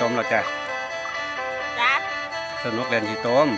ต้มแล้วจ้ะ จ้าสนุกเล่นที่ต้ม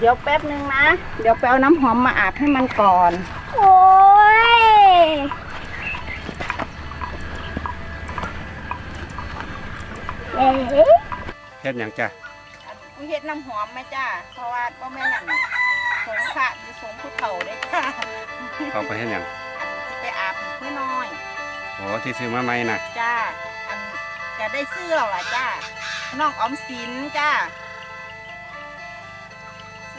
เดี๋ยวแป๊บนึงนะ เดี๋ยวไปเอาน้ำหอมมาอาบให้มันก่อน โอ้ยเอ๊ะเฮ็ดหยังจ้ะกูเฮ็ดน้ำหอมไหมจ้าเพราะว่าก็แม่นั่นสงขะหรือสงผู้เฒ่าได้จ้าเอาไปเฮ็ดหยังอันสิไปอาบให้เพื่อน้อย โอ้ที่ซื้อมาใหม่น่ะ จ้า อันจะได้ซื้อหรอล่ะจ้าน้องออมสินจ้า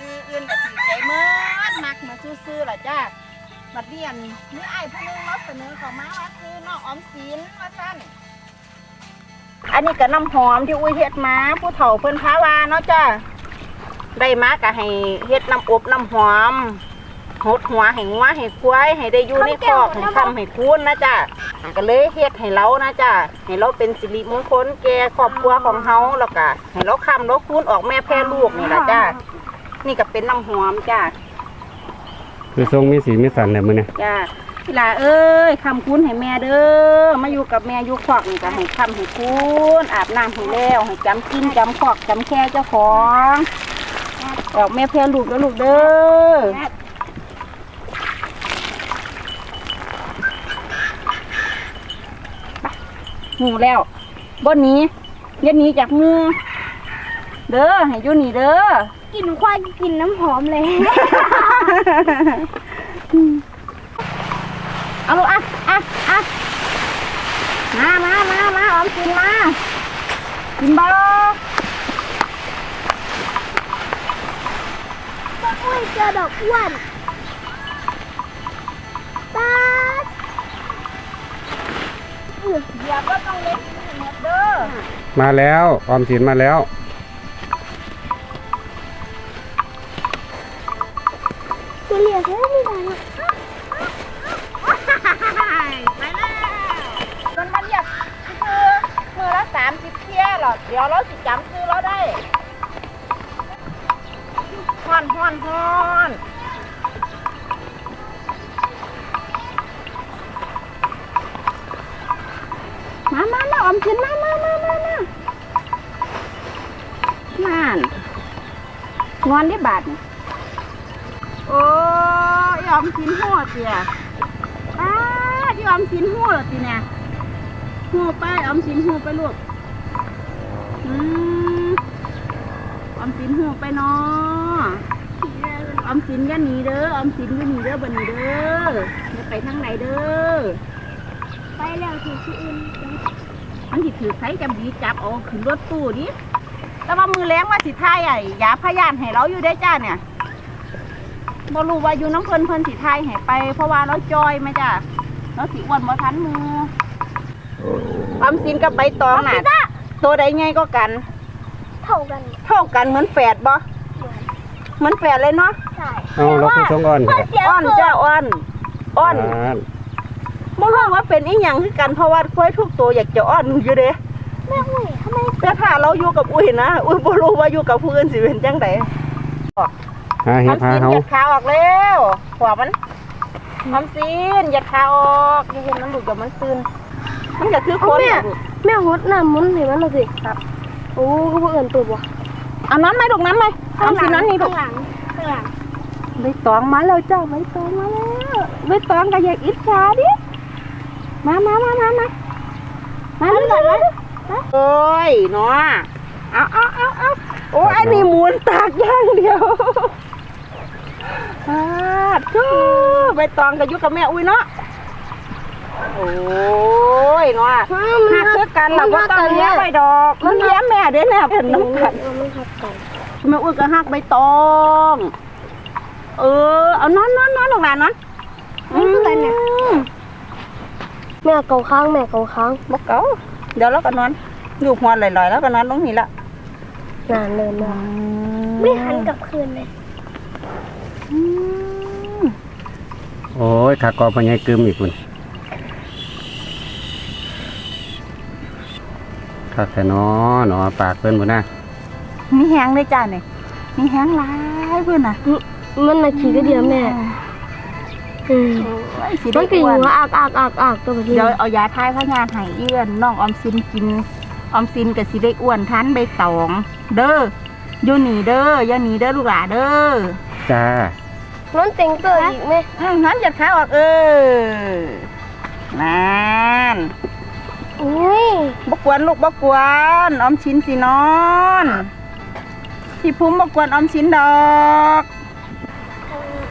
ซื้ออื่นแต่ถือใจเมื่อมักมาซื้อๆหรอจ้าบัดเรียนนี่ไอ้ผู้นึงเราเสนอเขามาว่าซื้อน้องออมสินว่าสั้นอันนี้ก็น้ำหอมที่อุ้ยเฮ็ดมาผู้เฒ่าเพิ่นพาวาเนาะจ้าได้มาก็ให้เฮ็ดน้ำอบน้ำหอมหดหัวให้งัวให้ควายให้ได้อยู่ในคอกให้คำให้คูนนะจ้าก็เลยเฮ็ดให้เรานะจ้าให้เราเป็นสิริมงคลแก่ครอบครัวของเฮาแล้วก็ให้เราคำเราคูนออกแม่แพร่ลูกนี่ล่ะจ้า นี่ก็เป็นน้ำหอมจ้าคือทรงมีสีมีสันแหละมื้อนี้จ้าพี่ลาเอ้ยคำคุ้นให้แม่เด้อมาอยู่กับแม่อยู่ขอกนี่ก็ให้คำให้คุ้นอาบน้ำให้แล้วให้จำกินจำขอกจำแค่เจ้าของออกแม่เพื่อลูกแล้วลูกเด้อไปหูแล้วบนนี้เย็นหนี้จากมือเด้อให้อยู่นี่เด้อ กลินควายกลินน้ำหอมเลย เอาลูกอะอะอะมามามามาออมกินมากินบ่ต้นอ้วยเจอดอกอ้วนป้าดอื้อเดี๋ยวก็ต้องเล็กกินให้หมดเด้อมาแล้ว ออมสินมาแล้วตัว ยวเราสิจำซื้อเราได้ฮ้อนฮ้อนฮ้อนมามามาออมกินมามามามามานั่นงอนได้บาทนี่โอ้ยออมกินหัวเจียป้าที่ออมสินหูเหรอตีเนี่ยหูไปออมสินหูไปลูก อืมออมสินหูไปเนาะออมสินอย่าหนีเด้อออมสินอย่าหนีเด้อบันนี้เด้ออย่าไปทางไหนเด้อไปแล้วที่ที่อื่นมันสิถือไฟจำดีจับเอาขึ้นรถตู้ดิแต่ว่ามือแรงว่าสิทายไอ้ยาพยานให้เราอยู่ได้อจ้าเนี่ยบ่รู้ว่าอยู่น้ำเพิ่นเพิ่นสิทายให้ไป เพราะว่าเราจอยไหมจ้าเราสิอ้วนบ่ทันมือออมสินกับใบตองน่ะ ตัวใดไงก็กัน เท่ากันเท่ากันเหมือนแฝดบ่เหมือนแฝดเลยเนาะใช่เอาเราคือทรงอ่อนข้อค่ะเสียอ้อนคือจ้าอ้อนอ้อนอ่าบ่รู้ว่าเป็นอีหยังคือกันเพราะว่าควายทุกตัวอยากจะอ้อนอยู่เด้แม่อุ้ยทำไมแต่ถ้าเราอยู่กับอุ้ยนะอุ้ยบ่รู้ว่าอยู่กับผู้อื่นสิเป็นจังไดหาเห็ดทำหาซีนเขาหยัดขาออกแล้วหัวมันทำซีนหยัดขาออกอย่าเห็นมันหลุดกับมันตื่นมันก็คือคนน่ะลูก แม่หดน้ำมุนเห็นมันเลยสิครับ โอ้ก็บ่เอิ้นตัวบ่เอาน้ำไหมลูกน้ำไหมทำซีนนั้นนี่ลูข้ากงหลังข้างหลังใบตองมาแล้วจ้าใบตองมาแล้วใบตองก็อยากอิจฉาดิมามามามามามาเลยเลยโอ้ยเนาะเอาเอาเอาเอาโอ้ยอันนี้หมุนตากอย่างเดียวอาทูใบตองก็อยู่กับแม่อุ้ยเนาะ โอ้ยเนาะหักคือกันเราก็ต้องเลี้ยงไปดอก มันเลี้ยงแม่เด้เนี่ยเป็นน้ำกันมันทับกันแม่อุ้ยก็หักใบตอง เออ เอานอนนอนนอนลงหลานนอนนี่คืออะไรเนี่ยมแม่เกาค้างแม่เกาค้างบอกเก๋าเดี๋ยวเราก็นอนอยู่หัวลอยๆแล้วก็นอนลงนี่ละนานเลยแม่ไม่หันกลับคืนเลยอืมโอ้ยขากอพญายกึมอีกคุณ ข้าแต่นอหนอปากเพิ่นบุนะมีแห้งเลยจ้าเนี่ยมีแห้งหลายเพื่อนน่ะมันน่ะขี่ก็เดียวแม่อืมโอ้ยสิมัได้นก็ออ้ยู่วนว่าอากอากอากอากตัวแบบนี้เดี๋ยวเอายาทายพะยานให้เอื้อนน้องออมสินกินออมสินกับสิได้อ้วนทันใบตอง เด้ออยู่นี่เด้ออย่าหนีเด้อลูกหลาเด้อจ้ามันเต็งเตัวอีกไหมอืมนั้นจะขาออกเออนั่น อุ้ยบกวนลูกบกวนออมสินสินอนพี่พุ่มบกวนออมสินดอก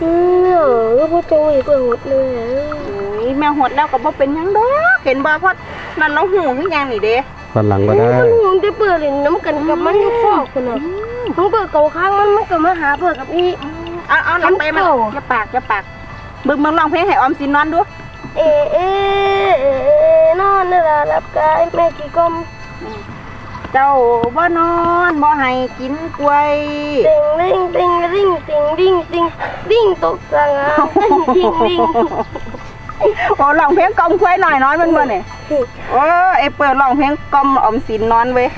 อืมก็พูดโจอีกเลยหมดเลยอะอุ้ยแมวหดแล้วก็บ่เป็นหยังดอกเห็นบ่เพราะนั่นเราหูคือหยังนี่เด้คนหลังก็ได้มันหวงจะเปิดเลยน้ำกันกับมันฟอกกันนะมันเปิดเกาค้างมันมันก็มาหาเปิดกับอีเอาเอาหลังไปมาทำเก่าอย่าปากอย่าปากเบิ่งเบิ่งร้องเพลงให้ออมสินนอนดูเอเอ เอเอนอนนี่ละรับกายแม่กี่กลมเจ้าบ่นอนบ่ให้กินกล้วยติงลิงติงลิงติงดิ้งติงดิ้งตกสงาดิ้งดิ้งโอ้ร้องเพลงกล่อมกล้วยหน่อยนอนมันบ่เนี่ยโอ้ไอเปิดร้องเพลงกล่อมออมสินนอนเว้ย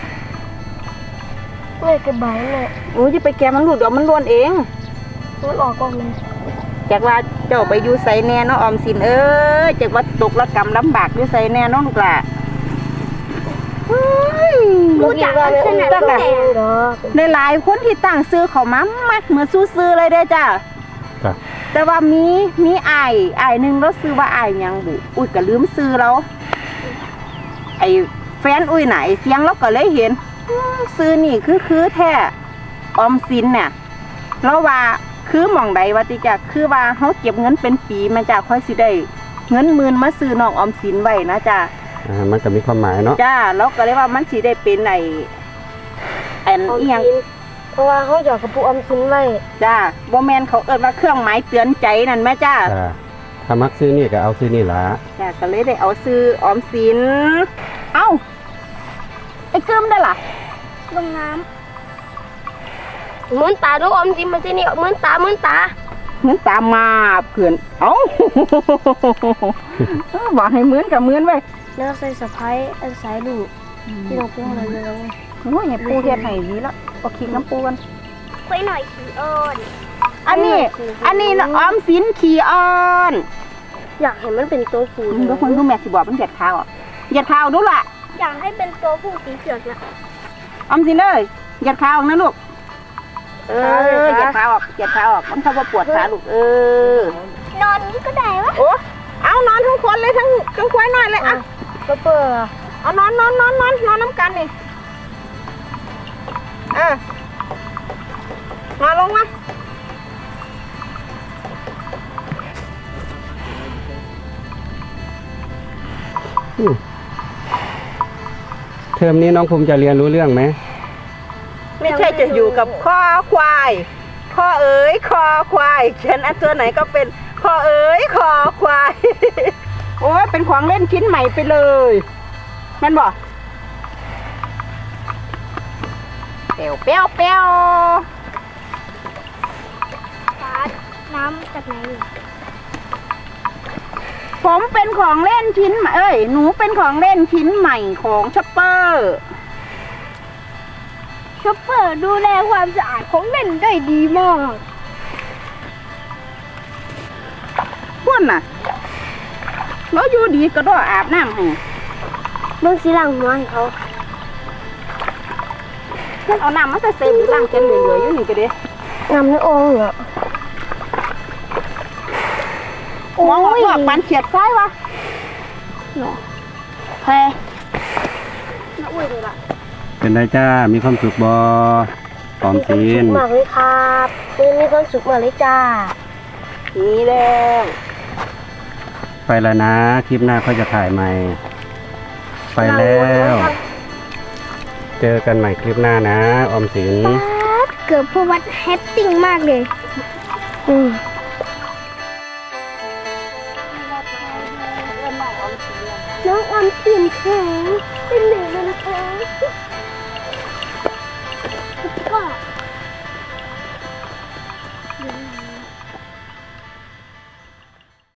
แม่กระบายแม่โอ้ยจะไปแกะมันหลุดเดี๋ยวมันล้วนเองมันออกก่อนเลย จากว่าเจ้าไปอยู่ไสแน่เนาะออมสินเอ้ยจากว่าตกระกรรมลำบากอยู่ไสแน่เนาะลูกหล่ะเฮ้ยรู้จักกันขนาดตั้งแต่แต่หลายๆคนที่ตั้งซื้อเขามามักเหมือนสู้ซื้อเลยเด้อจ้าจ้ะ แต่ว่ามีมีอายอายหนึ่งเราซื้อว่าอายหยังบุอุ้ยก็ลืมซื้อแล้ว ไอ้แฟนอุ้ยไหนะไอ้เสียงเราก็เลยเห็นอื้อซื้อนี่คือคือแท้ออมสินเนี่ยเราว่า คือหมองใดว่าติจ้ะคือว่าเขาเก็บเงินเป็นปีมันจะค่อยสิได้เงินหมื่นมาซื้อน้องออมสินไว้นะจ้ะอ่ามันก็มีความหมายเนาะจ้าเราก็เลยว่ามันสิได้เป็นไอ้ไอันออมอีหยังสินเพราะว่าเขาหยอกกระปุกออมสินไว้จ้าบ่แมนเขาเอิ้นว่าเครื่องหมายเตือนใจนั่นแม่จ้าจ้าถ้ามักซื้อนี่ก็เอาซื้อนี่ละจ้าก็เลยได้เอาซื้อออมสิน เอ้าไอ้กึมได้ล่ะ ลงน้ำ เหมือนตาดูออมสินมาที่นี่เหมือนตาเหมือนตาเหมือนตามมาเพื่อนเอ้าบอกให้เหมือนกับเหมือนไว้แล้วใส่สะพายอันสายลูกที่เราพูดอะไรเลยโอ้ยให้ปูเฮ็ดให้ดีแล้วก็คิดน้ำปูกันคุยหน่อยขี้อ้อนอันนี้ อันนี้น่ะออมสินขี่อ่อนอยากเห็นมันเป็นตัวผู้มึงดูคนดูแม่สิบอกมันเหยียดขาวอะเหยียดขาวดูล่ะอยากให้เป็นตัวผู้สีเผือกนะออมสินเอ้ยเหยียดขาออกนะลูก เออเหยียดขาออกเหยียดขาออกมันเขาว่าปวดขาลูกเออนอนนี้ก็ได้วะโอ้เอานอนทั้งคนเลยทั้งทั้งควายน้อยเลยอะก็เปิดเอานอนนอนนอนนอนนอนน้ำกันนี่เออมาลงมาเทอมนี้น้องภูมิจะเรียนรู้เรื่องไหม ไม่ใช่จะอยู่กับข้อควาย ข้อเอ๋ยคอควายเขียนอันตัวไหนก็เป็นข้อเอ๋ยคอควาย โอ้ยเป็นของเล่นชิ้นใหม่ไปเลยแม่นบอกเปียวเปียวเปียวฟ้าน้ำจากไหนผมเป็นของเล่นชิ้นใหม่เอ้ย หนูเป็นของเล่นชิ้นใหม่ของช็อปเปอร์ ชอปเปอร์ดูแลความสะอาดของเล่นได้ดีมากพุ่นน่ะแล้วอยู่ดีก็ดออาบน้ำให้เบิ่งสิล้างหัวให้เขาเพิ่นเอาน้ำมาใส่เซฟล้างจนเหลือๆอยู่นี่ก็เด้นำในโอ่งเหรอมองว่าพวกปันเขียดซ้ายวะแพ้น่าอุ้ยเลยล่ะ เป็นไรจ้า มีความสุขบอออมสินมีความสุขมากเลยครับมีความสุขมากเลยจ้า นี่แล้วไปแล้วนะ คลิปหน้าก็จะถ่ายใหม่ ไปแล้ว เจอกันใหม่คลิปหน้านะ ออมสินป๊าดเกือบพวัดแฮปปิ้งมากเลย อืมน้องออมสินแข็งเป็นหนึ่งเลยนะคะ ก็